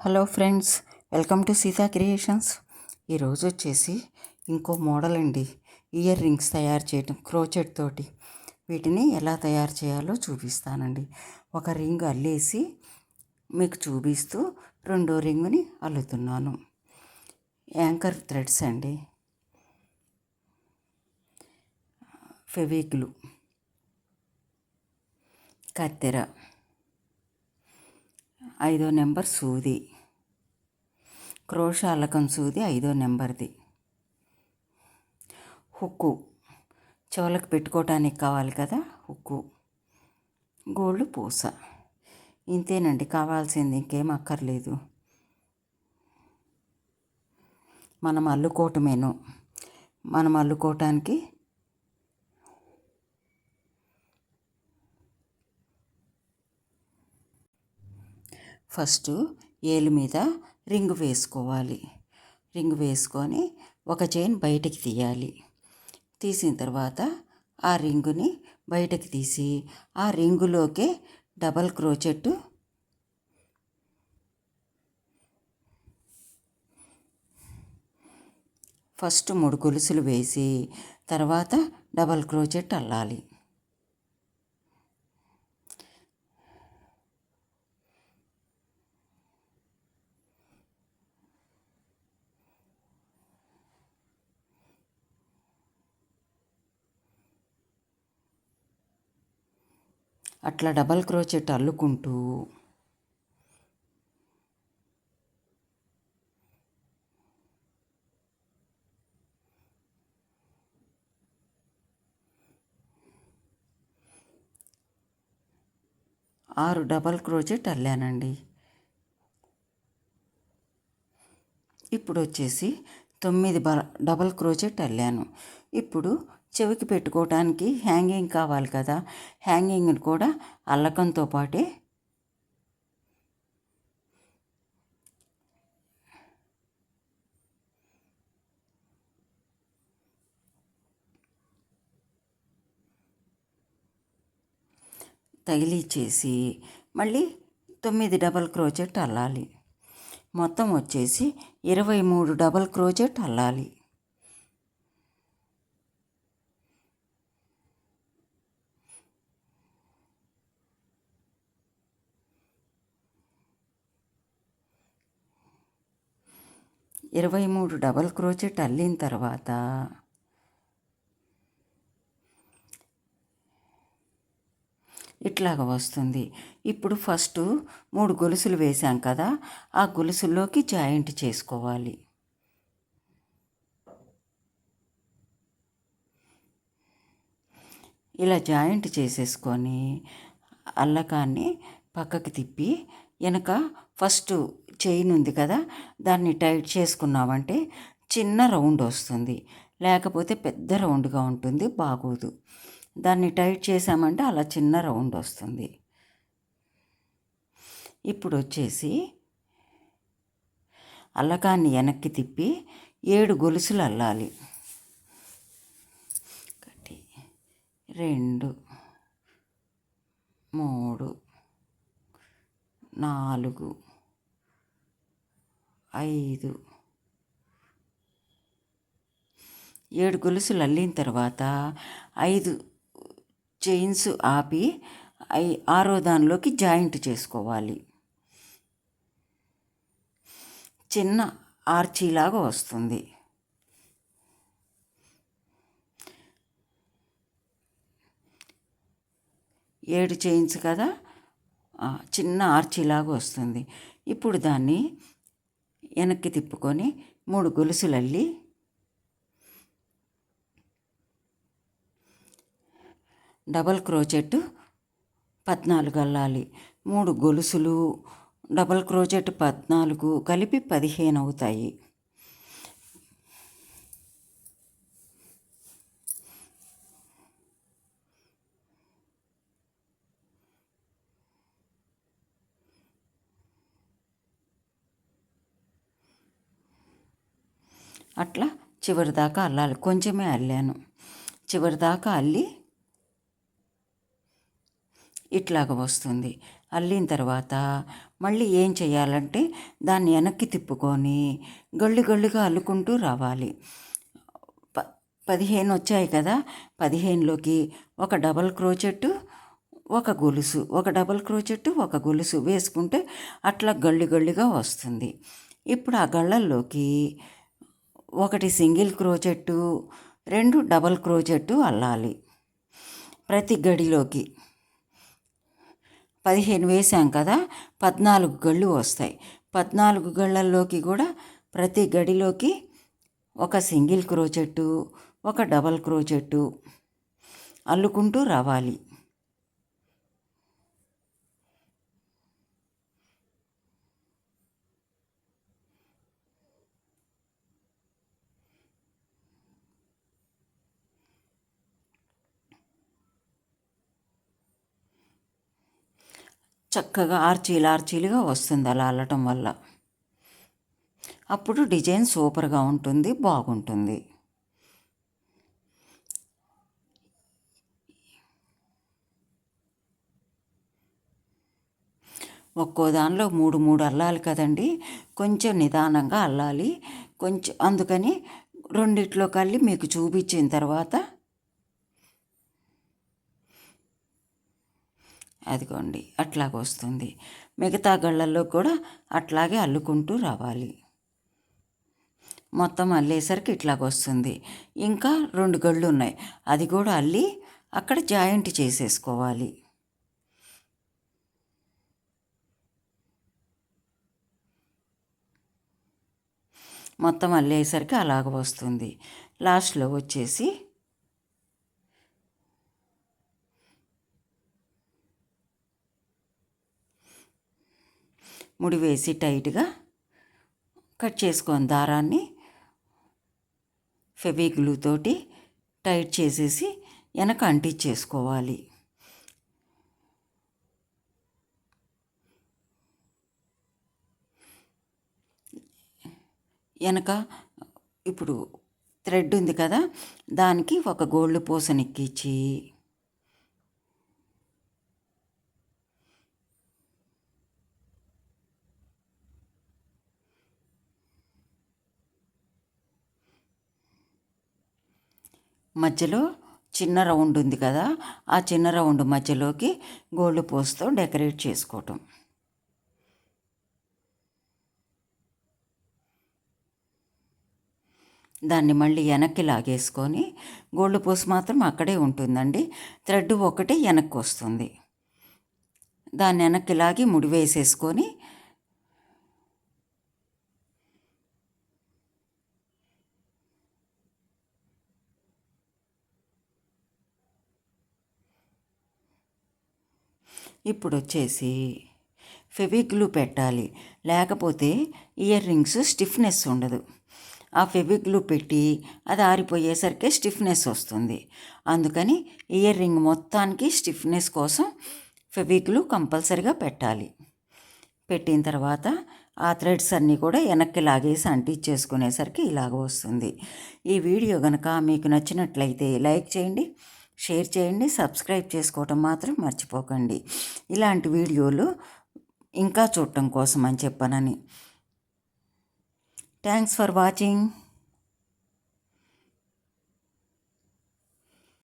Hello friends welcome to Seetha creations. ఈరోజు వచ్చేసి ఇంకో మోడల్ అండి. ఇయర్ రింగ్స్ తయారు చేయటం క్రోచెట్ తోటి. వీటిని ఎలా తయారు చేయాలో చూపిస్తానండి. ఒక రింగ్ అల్లేసి మీకు చూపిస్తూ రెండో రింగుని అల్లుతున్నాను. యాంకర్ థ్రెడ్స్ అండి. ఫెవిక్లు. కత్తెర. ఐదో నెంబర్ సూది. క్రోష సూది ఐదో నెంబర్ది. హుక్కు. చెవులకు పెట్టుకోవటానికి కావాలి కదా హుక్కు. గోల్డ్ పూస. ఇంతేనండి కావాల్సింది ఇంకేం అక్కర్లేదు. మనం అల్లుకోవటమేను. మనం అల్లుకోవటానికి ఫస్ట్ ఏలు మీద రింగ్ వేసుకోవాలి. రింగ్ వేసుకొని ఒక చైన్ బయటకి తీయాలి. తీసిన తర్వాత ఆ రింగుని బయటకు తీసి ఆ రింగులోకే డబల్ క్రోచెట్ ఫస్ట్ మూడు గొలుసులు వేసి తర్వాత డబల్ క్రోచెట్ అల్లాలి. అట్లా డబల్ క్రోచెట్ అల్లుకుంటూ ఆరు డబల్ క్రోచెట్ అల్లానండి. ఇప్పుడు వచ్చేసి తొమ్మిది బ డబల్ క్రోచెట్ అల్లాను. ఇప్పుడు చెవికి పెట్టుకోవటానికి హ్యాంగింగ్ కావాలి కదా. హ్యాంగింగ్ కూడా అల్లకంతో పాటే తగిలిచ్చేసి మళ్ళీ తొమ్మిది డబల్ క్రోచెట్ అల్లాలి. మొత్తం వచ్చేసి ఇరవై మూడు డబల్ క్రోచెట్ అల్లాలి. ఇరవై మూడు డబల్ క్రోచెట్ అల్లిన తర్వాత ఇట్లాగ వస్తుంది. ఇప్పుడు ఫస్ట్ మూడు గొలుసులు వేసాం కదా ఆ గొలుసుల్లోకి జాయింట్ చేసుకోవాలి. ఇలా జాయింట్ చేసేసుకొని అల్లకాన్ని పక్కకి తిప్పి వెనక ఫస్ట్ చైన్ ఉంది కదా దాన్ని టైట్ చేసుకున్నామంటే చిన్న రౌండ్ వస్తుంది. లేకపోతే పెద్ద రౌండ్గా ఉంటుంది బాగోదు. దాన్ని టైట్ చేసామంటే అలా చిన్న రౌండ్ వస్తుంది. ఇప్పుడు వచ్చేసి అల్లకాన్ని వెనక్కి తిప్పి ఏడు గొలుసులు అల్లాలి. ఒకటి రెండు మూడు నాలుగు ఐదు. ఏడు గొలుసులు అల్లిన తర్వాత ఐదు చైన్స్ ఆపి ఐ ఆరో దానిలోకి జాయింట్ చేసుకోవాలి. చిన్న ఆర్చీలాగా వస్తుంది. ఏడు చైన్స్ కదా? చిన్న ఆర్చీలాగా వస్తుంది. ఇప్పుడు దాన్ని వెనక్కి తిప్పుకొని మూడు గొలుసులు అల్లి డబల్ క్రోచెట్ పద్నాలుగు అల్లాలి. మూడు గొలుసులు డబల్ క్రోచెట్ పద్నాలుగు కలిపి పదిహేను అవుతాయి. అట్లా చివరి దాకా అల్లాలి. కొంచెమే అల్లాను. చివరి దాకా అల్లి ఇట్లాగ వస్తుంది. అల్లిన తర్వాత మళ్ళీ ఏం చేయాలంటే దాన్ని వెనక్కి తిప్పుకొని గళ్ళు గళ్ళుగా అల్లుకుంటూ రావాలి. ప పదిహేను వచ్చాయి కదా పదిహేనులోకి ఒక డబల్ క్రోచెట్టు ఒక గొలుసు. ఒక డబల్ క్రోచెట్టు ఒక గొలుసు వేసుకుంటే అట్లా గళ్ళు గళ్ళుగా వస్తుంది. ఇప్పుడు ఆ గళ్ళల్లోకి ఒకటి సింగిల్ క్రోచెట్టు రెండు డబల్ క్రోచెట్టు అల్లాలి. ప్రతి గడిలోకి పదిహేను వేసాం కదా పద్నాలుగు గళ్ళు వస్తాయి. పద్నాలుగు గళ్ళల్లోకి కూడా ప్రతి గడిలోకి ఒక సింగిల్ క్రోచెట్టు ఒక డబల్ క్రోచెట్టు అల్లుకుంటూ రావాలి. చక్కగా ఆర్చీలు ఆర్చీలుగా వస్తుంది అలా అల్లటం వల్ల. అప్పుడు డిజైన్ సూపర్గా ఉంటుంది బాగుంటుంది. ఒక్కో దానిలో మూడు మూడు అల్లాలి కదండి. కొంచెం నిదానంగా అల్లాలి. కొంచెం అందుకని రెండిట్లో కళ్ళి మీకు చూపించిన తర్వాత అదిగోండి అట్లాగ వస్తుంది. మిగతా గళ్ళల్లో కూడా అట్లాగే అల్లుకుంటూ రావాలి. మొత్తం అల్లేసరికి ఇట్లాగ వస్తుంది. ఇంకా రెండు గళ్ళు ఉన్నాయి అది కూడా అల్లి అక్కడ జాయింట్ చేసేసుకోవాలి. మొత్తం అల్లేసరికి అలాగ వస్తుంది. లాస్ట్లో వచ్చేసి ముడి వేసి టైట్గా కట్ చేసుకొని దారాన్ని ఫెవిగ్లూ తోటి టైట్ చేసేసి వెనక అంటించేసుకోవాలి. వెనక ఇప్పుడు థ్రెడ్ ఉంది కదా దానికి ఒక గోల్డ్ పూసనెక్కించి మధ్యలో చిన్న రౌండ్ ఉంది కదా ఆ చిన్న రౌండ్ మధ్యలోకి గోల్డ్ పోస్తో డెకరేట్ చేసుకోవటం. దాన్ని మళ్ళీ వెనక్కి లాగేసుకొని గోల్డ్ పోస్ మాత్రం అక్కడే ఉంటుందండి. థ్రెడ్ ఒకటి వెనక్కి వస్తుంది. దాన్ని వెనక్కి లాగి ముడి ఇప్పుడు వచ్చేసి ఫెవిగ్లూ పెట్టాలి. లేకపోతే ఇయర్ రింగ్స్ స్టిఫ్నెస్ ఉండదు. ఆ ఫెవిగ్లూ పెట్టి అది ఆరిపోయేసరికి స్టిఫ్నెస్ వస్తుంది. అందుకని ఇయర్ రింగ్ మొత్తానికి స్టిఫ్నెస్ కోసం ఫెవిగ్లూ కంపల్సరిగా పెట్టాలి. పెట్టిన తర్వాత ఆ థ్రెడ్స్ అన్నీ కూడా వెనక్కి లాగేసి అంటించేసుకునేసరికి ఇలాగ వస్తుంది. ఈ వీడియో కనుక మీకు నచ్చినట్లయితే లైక్ చేయండి. షేర్ చేయండి సబ్స్క్రైబ్ చేసుకోవటం మాత్రం మర్చిపోకండి. ఇలాంటి వీడియోలు ఇంకా చూడటం కోసం అని చెప్పనని. Thanks for watching.